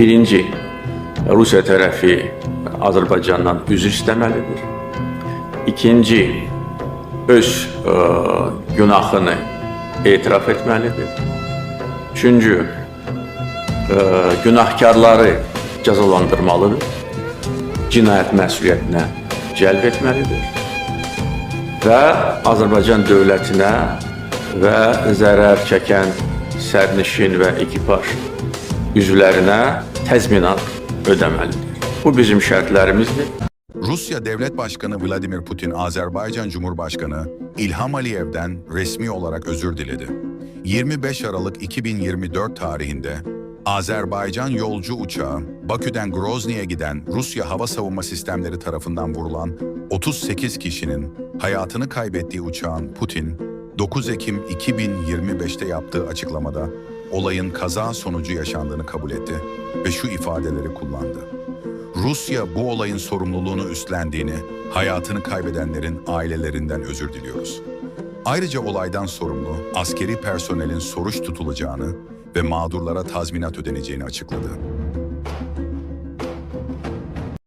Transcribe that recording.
Birinci, Rusiya tərəfi Azərbaycandan üzr istəməlidir. İkinci, öz e, günahını etiraf etməlidir. Üçüncü, e, günahkarları cəzalandırmalıdır. Cinayət məsuliyyətinə cəlb etməlidir. Və Azərbaycan dövlətinə və zərər çəkən sərnişin və ekipaj üzvlərinə təzminat ödəməlidir. Bu bizim şərtlərimizdir. Rusya Devlet Başkanı Vladimir Putin, Azerbaycan Cumhurbaşkanı İlham Aliyev'den resmi olarak özür diledi. 25 Aralık 2024 tarihinde Azerbaycan yolcu uçağı Bakü'den Grozny'e giden Rusya hava savunma sistemleri tarafından vurulan 38 kişinin hayatını kaybettiği uçağın Putin 9 Ekim 2025'te yaptığı açıklamada olayın kaza sonucu yaşandığını kabul etti ve şu ifadeleri kullandı. Rusya bu olayın sorumluluğunu üstlendiğini, hayatını kaybedenlerin ailelerinden özür diliyoruz. Ayrıca olaydan sorumlu askeri personelin soruş tutulacağını ve mağdurlara tazminat ödeneceğini açıkladı.